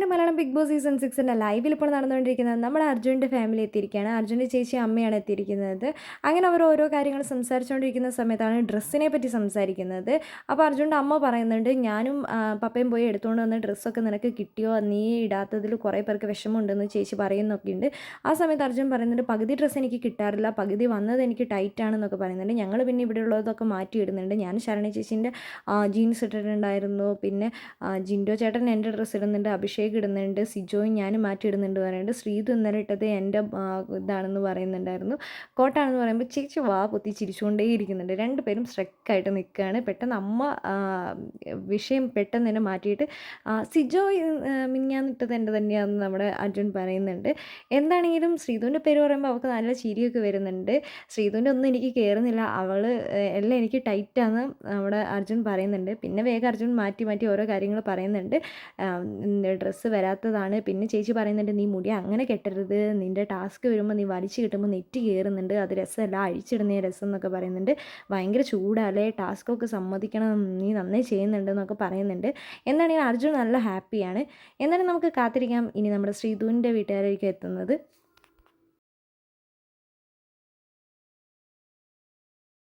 അങ്ങനെ Malayalam big boss season സിക്സിന്റെ ലൈവിൽ ഇപ്പോൾ നടന്നുകൊണ്ടിരിക്കുന്നത് നമ്മുടെ അർജുന്റെ ഫാമിലി എത്തിയിരിക്കുകയാണ്. അർജുന്റെ ചേച്ചി അമ്മയാണ് എത്തിയിരിക്കുന്നത്. അങ്ങനെ അവർ ഓരോ കാര്യങ്ങൾ സംസാരിച്ചുകൊണ്ടിരിക്കുന്ന സമയത്താണ് ഡ്രസ്സിനെ പറ്റി സംസാരിക്കുന്നത്. അപ്പോൾ അർജുന്റെ അമ്മ പറയുന്നുണ്ട് ഞാനും പപ്പയും പോയി എടുത്തുകൊണ്ട് വന്ന ഡ്രസ്സൊക്കെ നിനക്ക് കിട്ടിയോ? നീ ഇടാത്തതിൽ കുറേ പേർക്ക് വിഷമമുണ്ടെന്ന് ചേച്ചി പറയുന്നൊക്കെ ഉണ്ട്. ആ സമയത്ത് അർജുൻ പറയുന്നുണ്ട് പകുതി ഡ്രസ്സ് എനിക്ക് കിട്ടാറില്ല പകുതി വന്നത് എനിക്ക് ടൈറ്റ് ആണെന്നൊക്കെ പറയുന്നുണ്ട്. ഞങ്ങൾ പിന്നെ ഇവിടെ ഉള്ളതൊക്കെ മാറ്റി ഇടുന്നുണ്ട്. ഞാൻ ശരണ ചേച്ചീന്റെ ജീൻസ് ഇട്ടിട്ടുണ്ടായിരുന്നു. പിന്നെ ജിൻഡോ ചേട്ടൻ എന്റെ ഡ്രസ്സ് ഇടുന്നുണ്ട്. അഭിഷേക് ഇടുന്നുണ്ട് സിജോയും ഞാനും മാറ്റി ഇടുന്നുണ്ട് പറയുന്നുണ്ട്. ശ്രീതു ഇന്നലെ ഇട്ടത് എന്റെ ഇതാണെന്ന് പറയുന്നുണ്ടായിരുന്നു. കോട്ടാണെന്ന് പറയുമ്പോൾ ചേച്ചി വാ പൊത്തി ചിരിച്ചുകൊണ്ടേ ഇരിക്കുന്നുണ്ട് രണ്ടുപേരും സ്ട്രെക്കായിട്ട് നിൽക്കുകയാണ്. പെട്ടെന്ന് അമ്മ വിഷയം പെട്ടെന്ന് തന്നെ മാറ്റിയിട്ട് സിജോ മിഞ്ഞാന്നിട്ടത് എന്റെ തന്നെയാണെന്ന് നമ്മുടെ അർജുൻ പറയുന്നുണ്ട്. എന്താണെങ്കിലും ശ്രീതുവിന്റെ പേര് പറയുമ്പോൾ അവൾക്ക് നല്ല ചിരിയൊക്കെ വരുന്നുണ്ട്. ശ്രീതുവിന്റെ ഒന്നും എനിക്ക് കയറുന്നില്ല. അവൾ എല്ലാം എനിക്ക് ടൈറ്റാന്ന് നമ്മുടെ അർജുൻ പറയുന്നുണ്ട്. പിന്നെ വേഗം അർജുൻ മാറ്റി മാറ്റി ഓരോ കാര്യങ്ങൾ പറയുന്നുണ്ട്. ഡ്രസ്സ് വരാത്തതാണ്. പിന്നെ ചേച്ചി പറയുന്നുണ്ട് നീ മുടി അങ്ങനെ കെട്ടരുത്. നിന്റെ ടാസ്ക് വരുമ്പോൾ നീ വലിച്ചു കിട്ടുമ്പോൾ നെറ്റ് കയറുന്നുണ്ട് അത് രസമല്ല. അഴിച്ചിടുന്ന രസം എന്നൊക്കെ പറയുന്നുണ്ട്. ഭയങ്കര ചൂടല്ലേ? ടാസ്കൊക്കെ സമ്മതിക്കണം. നീ നന്നേ ചെയ്യുന്നുണ്ട് എന്നൊക്കെ പറയുന്നുണ്ട്. എന്താണെങ്കിൽ അർജുൻ നല്ല ഹാപ്പിയാണ് എന്നാലും നമുക്ക് കാത്തിരിക്കാം. ഇനി നമ്മുടെ ശ്രീധുവിന്റെ വീട്ടുകാരായിരിക്കും എത്തുന്നത്.